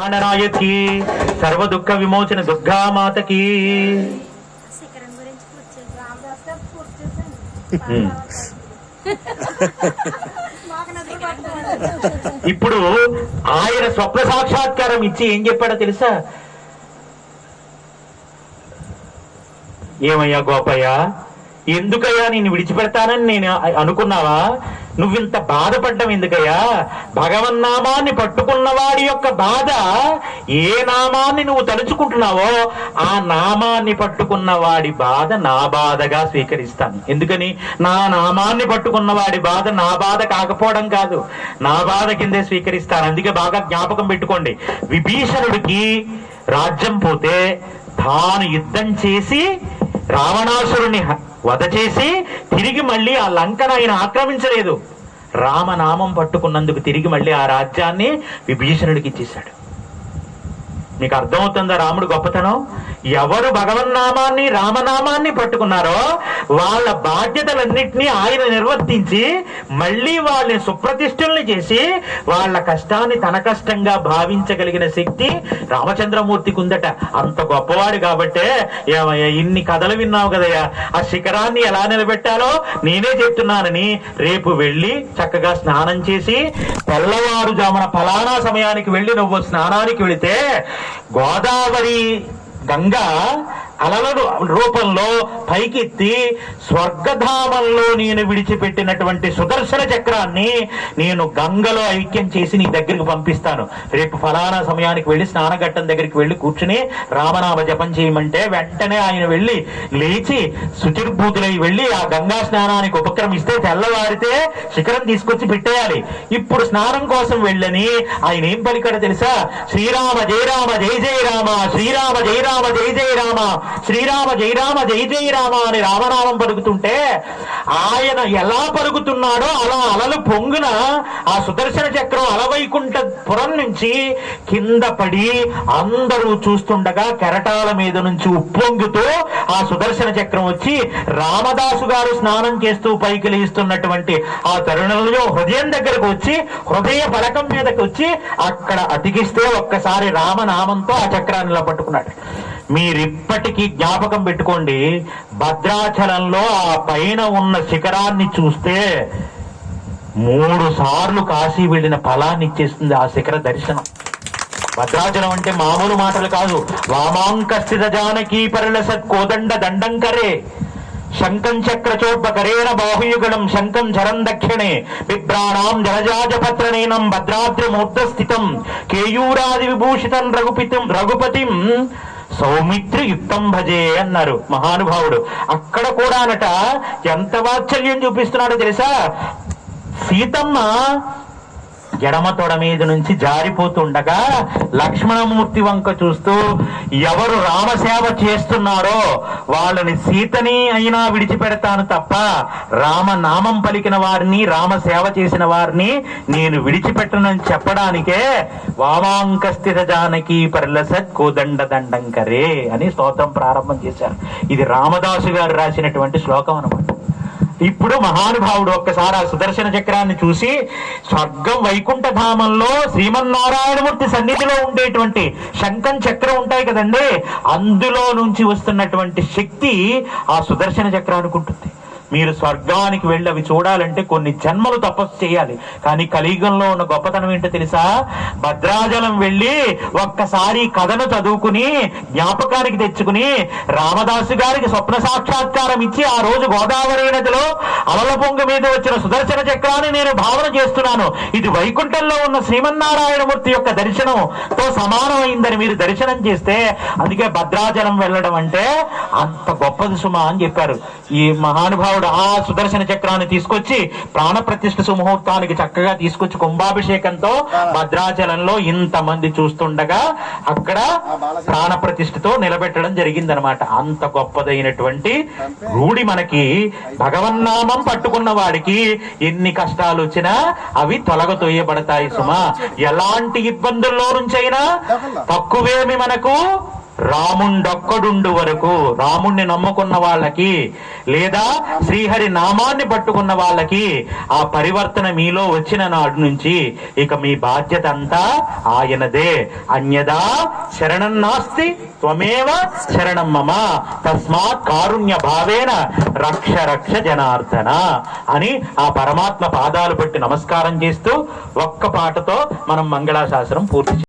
ఆండనాయకి సర్వ దుఃఖ విమోచన దుర్గామాతకి నిద్ర పట్టదు ఇప్పుడు ఆయన స్వప్న సాక్షాత్కారం ఇచ్చి ఏం చెప్పాడో తెలుసా? ఏమయ్యా గోపయ్య ఎందుకయ్యా నేను విడిచిపెడతానని నేను అనుకున్నావా? నువ్వింత బాధపడ్డం ఎందుకయ్యా? భగవన్నామాన్ని పట్టుకున్న వాడి యొక్క బాధ ఏ నామాన్ని నువ్వు తలుచుకుంటున్నావో ఆ నామాన్ని పట్టుకున్న వాడి బాధ నా బాధగా స్వీకరిస్తాను. ఎందుకని? నా నామాన్ని పట్టుకున్న వాడి బాధ నా బాధ కాకపోవడం కాదు. నా బాధ కిందే స్వీకరిస్తాను. అందుకే బాగా జ్ఞాపకం పెట్టుకోండి. విభీషణుడికి రాజ్యం పోతే తాను యుద్ధం చేసి రావణాసురుని వధ చేసి తిరిగి మళ్ళీ ఆ లంకను ఆయన ఆక్రమించలేదు. రామనామం పట్టుకున్నందుకు తిరిగి మళ్ళీ ఆ రాజ్యాన్ని విభీషణుడికి ఇచ్చేశాడు. మీకు అర్థమవుతుందా రాముడు గొప్పతనం? ఎవరు భగవన్నామాన్ని రామనామాన్ని పట్టుకున్నారో వాళ్ళ బాధ్యతలన్నింటినీ ఆయన నిర్వర్తించి మళ్ళీ వాళ్ళని సుప్రతిష్ఠుల్ని చేసి వాళ్ళ కష్టాన్ని తన కష్టంగా భావించగలిగిన శక్తి రామచంద్రమూర్తికి ఉందట. అంత గొప్పవాడు కాబట్టే ఏమయ్యా ఇన్ని కథలు విన్నావు కదయ్యా. ఆ శిఖరాన్ని ఎలా నిలబెట్టాలో నేనే చెప్తున్నానని రేపు వెళ్ళి చక్కగా స్నానం చేసి తెల్లవారుజామున ఫలానా సమయానికి వెళ్ళి నువ్వు స్నానానికి వెళితే గోదావరి గంగ అలలను రూపంలో పైకెత్తి స్వర్గధామంలో నేను విడిచిపెట్టినటువంటి సుదర్శన చక్రాన్ని నేను గంగలో ఐక్యం చేసి నీ దగ్గరికి పంపిస్తాను. రేపు ఫలానా సమయానికి వెళ్ళి స్నానఘట్టం దగ్గరికి వెళ్ళి కూర్చుని రామనామ జపం చేయమంటే వెంటనే ఆయన వెళ్ళి లేచి శుచిర్భూతులై వెళ్ళి ఆ గంగా స్నానానికి ఉపక్రమిస్తే తెల్లవారితే శిఖరం తీసుకొచ్చి పెట్టేయాలి. ఇప్పుడు స్నానం కోసం వెళ్ళని ఆయన ఏం పలికాడో తెలుసా? శ్రీరామ జయ రామ జయ జయ రామ శ్రీరామ జయ రామ జయ జయ రామ శ్రీరామ జయరామ జయ జయ రామ అని రామనామం పలుకుతుంటే ఆయన ఎలా పలుకుతున్నాడో అలా అలలు పొంగున ఆ సుదర్శన చక్రం అలవైకుంఠపురం నుంచి కింద పడి అందరూ చూస్తుండగా కెరటాల మీద నుంచి ఉప్పొంగుతూ ఆ సుదర్శన చక్రం వచ్చి రామదాసు గారు స్నానం చేస్తూ పైకి లేస్తున్నటువంటి ఆ తరుణంలో హృదయం దగ్గరకు వచ్చి హృదయ పలకం మీదకి వచ్చి అక్కడ అతికిస్తే ఒక్కసారి రామనామంతో ఆ చక్రాన్ని పట్టుకున్నాడు. మీరిప్పటికీ జ్ఞాపకం పెట్టుకోండి భద్రాచలంలో ఆ పైన ఉన్న శిఖరాన్ని చూస్తే మూడు సార్లు కాశీ వెళ్ళిన ఫలాన్ని ఇచ్చేస్తుంది ఆ శిఖర దర్శనం. భద్రాచలం అంటే మామూలు మాటలు కాదు. వామాంకస్థిత జానకీ పరిలసత్ కోదండ దండం కరే శంకం చక్రచోప కరేణ బాహుయుగణం శంకం చరం దక్షిణే బిభ్రాణాం జలజాజపత్రనేనం భద్రాద్రి మూర్ధస్థితం కేయూరాది విభూషితం రఘుపితం రఘుపతిం సౌమిత్రి యుక్తం భజే అన్నారు మహానుభావుడు. అక్కడ కూడా అనట ఎంత వాత్సల్యం చూపిస్తున్నాడో తెలుసా? సీతమ్మ ఎడమ తొడ మీద నుంచి జారిపోతుండగా లక్ష్మణమూర్తి వంక చూస్తూ ఎవరు రామసేవ చేస్తున్నారో వాళ్ళని సీతని అయినా విడిచిపెడతాను తప్ప రామనామం పలికిన వారిని రామసేవ చేసిన వారిని నేను విడిచిపెట్టనని చెప్పడానికే వామాంక స్థిత జానకి పరిలసత్ కోదండ దండంకరే అని స్తోత్రం ప్రారంభం చేశారు. ఇది రామదాసు గారు రాసినటువంటి శ్లోకం అనమాట ఇప్పుడు మహానుభావుడు ఒక్కసారి ఆ సుదర్శన చక్రాన్ని చూసి స్వర్గం వైకుంఠ ధామంలో శ్రీమన్నారాయణమూర్తి సన్నిధిలో ఉండేటువంటి శంఖం చక్రం ఉంటాయి కదండి అందులో నుంచి వస్తున్నటువంటి శక్తి ఆ సుదర్శన చక్రానికి ఉంటుంది. మీరు స్వర్గానికి వెళ్ళి అవి చూడాలంటే కొన్ని జన్మలు తపస్సు చేయాలి. కానీ కలియుగంలో ఉన్న గొప్పతనం ఏంటో తెలుసా? భద్రాచలం వెళ్ళి ఒక్కసారి కథను చదువుకుని జ్ఞాపకానికి తెచ్చుకుని రామదాసు గారికి స్వప్న సాక్షాత్కారం ఇచ్చి ఆ రోజు గోదావరి నదిలో అలల పొంగు మీద వచ్చిన సుదర్శన చక్రాన్ని నేను భావన చేస్తున్నాను. ఇది వైకుంఠంలో ఉన్న శ్రీమన్నారాయణమూర్తి యొక్క దర్శనంతో సమానమైందని మీరు దర్శనం చేస్తే అందుకే భద్రాచలం వెళ్ళడం అంటే అంత గొప్పది సుమా అని చెప్పారు. ఈ మహానుభావుడు ఆ సుదర్శన చక్రాన్ని తీసుకొచ్చి ప్రాణ ప్రతిష్ఠ సుముహూర్తానికి చక్కగా తీసుకొచ్చి కుంభాభిషేకంతో భద్రాచలంలో ఇంతమంది చూస్తుండగా అక్కడ ప్రాణ ప్రతిష్ఠతో నిలబెట్టడం జరిగిందనమాట అంత గొప్పదైనటువంటి రూఢి మనకి. భగవన్నామం పట్టుకున్న వాడికి ఎన్ని కష్టాలు వచ్చినా అవి తొలగతోయబడతాయి సుమా. ఎలాంటి ఇబ్బందుల్లో నుంచైనా తక్కువేమి మనకు రాముండొక్కడుండు వరకు రాముణ్ణి నమ్ముకున్న వాళ్ళకి లేదా శ్రీహరి నామాన్ని పట్టుకున్న వాళ్ళకి ఆ పరివర్తన మీలో వచ్చిన నాడు నుంచి ఇక మీ బాధ్యత అంతా ఆయనదే. అన్యదా శరణం నాస్తి త్వమేవ శరణం మమ. తస్మాత్ కారుణ్య భావేన రక్ష రక్ష జనార్దన అని ఆ పరమాత్మ పాదాలు పెట్టి నమస్కారం చేస్తూ ఒక్క పాటతో మనం మంగళాశాసనం పూర్తి